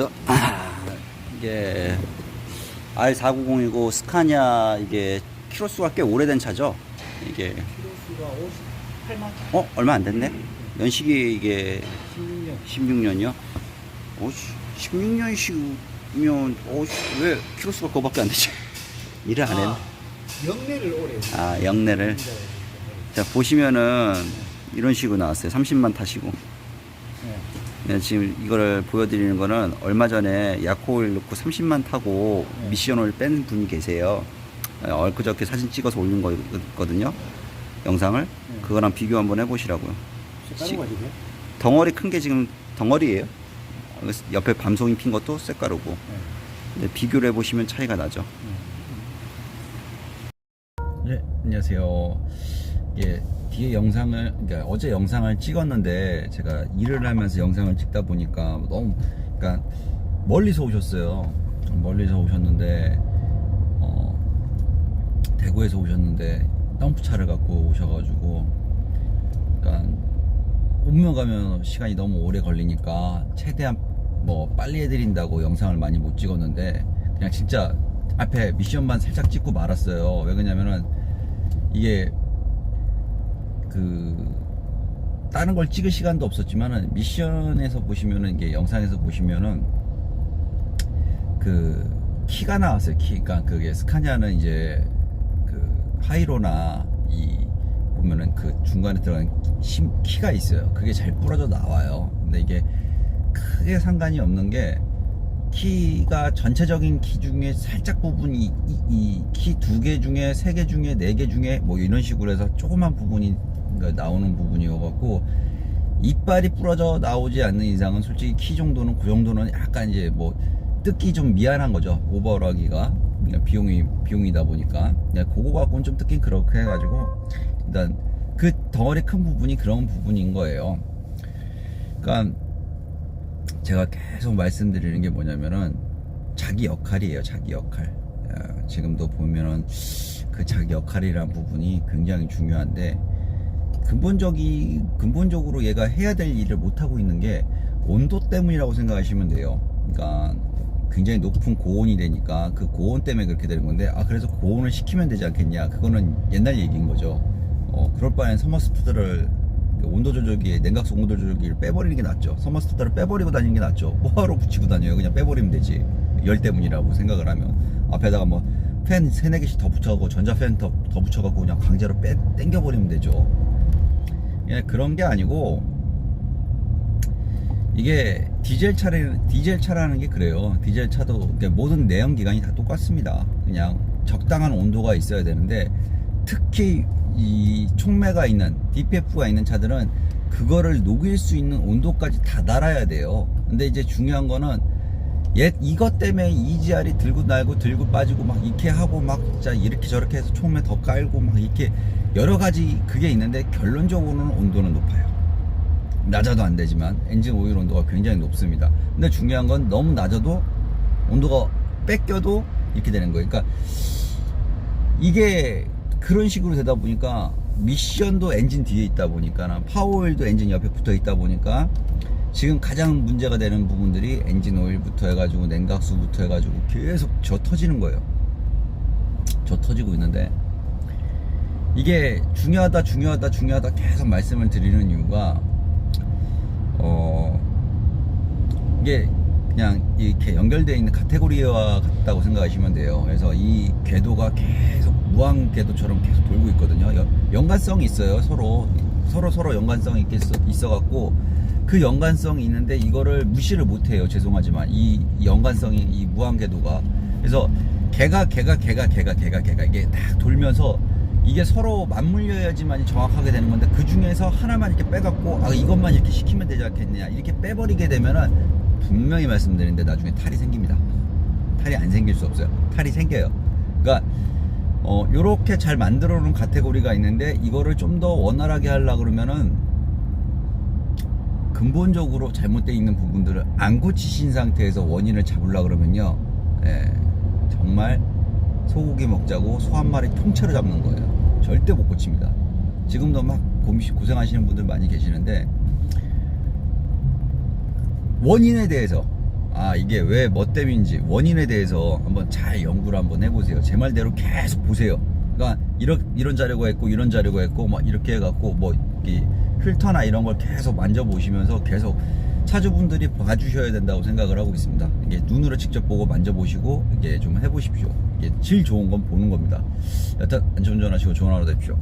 저 아, 이게 R490이고 스카니아 이게 키로수가 꽤 오래된 차죠. 이게 키로수가 58만 어 얼마 안 됐네. 연식이 이게 16년 16년이요. 어 16년식이면 어왜 키로수가 그거밖에 안 되지? 일을 안 했네. 영내를 오래 아 영내를 자 보시면은 이런 식으로 나왔어요. 30만 타시고. 네. 네, 지금 이거를 보여드리는 거는 얼마 전에 야코일 넣고 30만 타고 네. 미션을 뺀 분이 계세요. 어, 엊그저께 사진 찍어서 올린 거거든요. 영상을. 네. 그거랑 비교 한번 해보시라고요. 덩어리 큰 게 지금 덩어리예요. 옆에 밤송이 핀 것도 색깔이고. 근데 비교를 해보시면 차이가 나죠. 네, 안녕하세요. 예, 뒤에 영상을, 그러니까 어제 영상을 찍었는데 제가 일을 하면서 영상을 찍다 보니까 너무, 그러니까 멀리서 오셨어요. 멀리서 오셨는데, 어, 대구에서 오셨는데 덤프차를 갖고 오셔가지고, 그러니까 오면 가면 시간이 너무 오래 걸리니까 최대한 뭐 빨리 해드린다고 영상을 많이 못 찍었는데 그냥 진짜 앞에 미션만 살짝 찍고 말았어요. 왜 그러냐면은 이게 그 다른 걸 찍을 시간도 없었지만은 미션에서 보시면은 이게 영상에서 보시면은 그 키가 나왔어요. 키. 그러니까 그게 스카니아는 이제 그 하이로나 이 보면은 그 중간에 들어간 심- 키가 있어요. 그게 잘 부러져 나와요. 근데 이게 크게 상관이 없는 게 키가 전체적인 키 중에 살짝 부분이 이 키 두 개 중에 세 개 중에 네 개 중에 뭐 이런 식으로 해서 조그만 부분이 그러니까 나오는 부분이어갖고 이빨이 부러져 나오지 않는 이상은 솔직히 키 정도는 그 정도는 약간 이제 뭐 뜯기 좀 미안한 거죠 오버하기가 그러니까 비용이 비용이다 보니까 그냥 그거 갖고는 좀 뜯긴 그렇게 해가지고 일단 그 덩어리 큰 부분이 그런 부분인 거예요. 그러니까 제가 계속 말씀드리는 게 뭐냐면은 자기 역할이에요. 자기 역할. 어, 지금도 보면은 그 자기 역할이란 부분이 굉장히 중요한데 근본적이 근본적으로 얘가 해야 될 일을 못 하고 있는 게 온도 때문이라고 생각하시면 돼요. 그러니까 굉장히 높은 고온이 되니까 그 고온 때문에 그렇게 되는 건데 아 그래서 고온을 시키면 되지 않겠냐 그거는 옛날 얘기인 거죠. 어 그럴 바엔 서머스트들을 온도 조절기 냉각수 온도 조절기를 빼버리는 게 낫죠. 서머스트들을 빼버리고 다니는 게 낫죠. 뭐하러 붙이고 다녀요? 그냥 빼버리면 되지. 열 때문이라고 생각을 하면 앞에다가 뭐 팬 세네 개씩 더 붙여갖고 전자팬 더, 더 붙여갖고 그냥 강제로 빼 땡겨버리면 되죠. 예, 그런 게 아니고 이게 디젤 차를 디젤 차라는 게 그래요. 디젤 차도 모든 내연 기관이 다 똑같습니다. 그냥 적당한 온도가 있어야 되는데 특히 이 촉매가 있는 DPF가 있는 차들은 그거를 녹일 수 있는 온도까지 다 달아야 돼요. 근데 이제 중요한 거는 얘 이것 때문에 EGR이 들고 날고 들고 빠지고 막 이렇게 하고 막 진짜 이렇게 저렇게 해서 촉매 더 깔고 막 이렇게 여러 가지 그게 있는데 결론적으로는 온도는 높아요. 낮아도 안 되지만 엔진 오일 온도가 굉장히 높습니다. 근데 중요한 건 너무 낮아도 온도가 뺏겨도 이렇게 되는 거예요. 그러니까 이게 그런 식으로 되다 보니까 미션도 엔진 뒤에 있다 보니까 파워오일도 엔진 옆에 붙어 있다 보니까 지금 가장 문제가 되는 부분들이 엔진 오일부터 해가지고 냉각수부터 해가지고 계속 져 터지는 거예요. 져 터지고 있는데 이게 중요하다 중요하다 중요하다 계속 말씀을 드리는 이유가 어 이게 그냥 이렇게 연결되어 있는 카테고리와 같다고 생각하시면 돼요. 그래서 이 궤도가 계속 무한 궤도처럼 계속 돌고 있거든요. 연, 연관성이 있어요. 서로 서로 서로 연관성이 있어 있어갖고 그 연관성이 있는데 이거를 무시를 못해요. 죄송하지만 이, 이 연관성이 이 무한 궤도가 그래서 개가 개가 개가 개가 개가 개가 이게 딱 돌면서 이게 서로 맞물려야지만 정확하게 되는 건데 그 중에서 하나만 이렇게 빼갖고 아 이것만 이렇게 시키면 되지 않겠냐 이렇게 빼버리게 되면은 분명히 말씀드리는데 나중에 탈이 생깁니다. 탈이 안 생길 수 없어요. 탈이 생겨요. 그러니까 어 요렇게 잘 만들어 놓은 카테고리가 있는데 이거를 좀 더 원활하게 하려 그러면은 근본적으로 잘못되어 있는 부분들을 안 고치신 상태에서 원인을 잡으려 그러면요 예, 정말 소고기 먹자고 소 한 마리 통째로 잡는 거예요 절대 못 고칩니다 지금도 막 고생하시는 분들 많이 계시는데 원인에 대해서 아 이게 왜 뭐 때문인지 원인에 대해서 한번 잘 연구를 한번 해보세요. 제 말대로 계속 보세요. 그러니까 이런 이런 자료가 있고 이런 자료가 있고 막 이렇게 해갖고 뭐 이 필터나 이런 걸 계속 만져보시면서 계속 차주분들이 봐주셔야 된다고 생각을 하고 있습니다. 이게 눈으로 직접 보고 만져보시고 이게 좀 해보십시오. 이게 질 좋은 건 보는 겁니다. 여튼 안전운전하시고 좋은 하루 되십시오.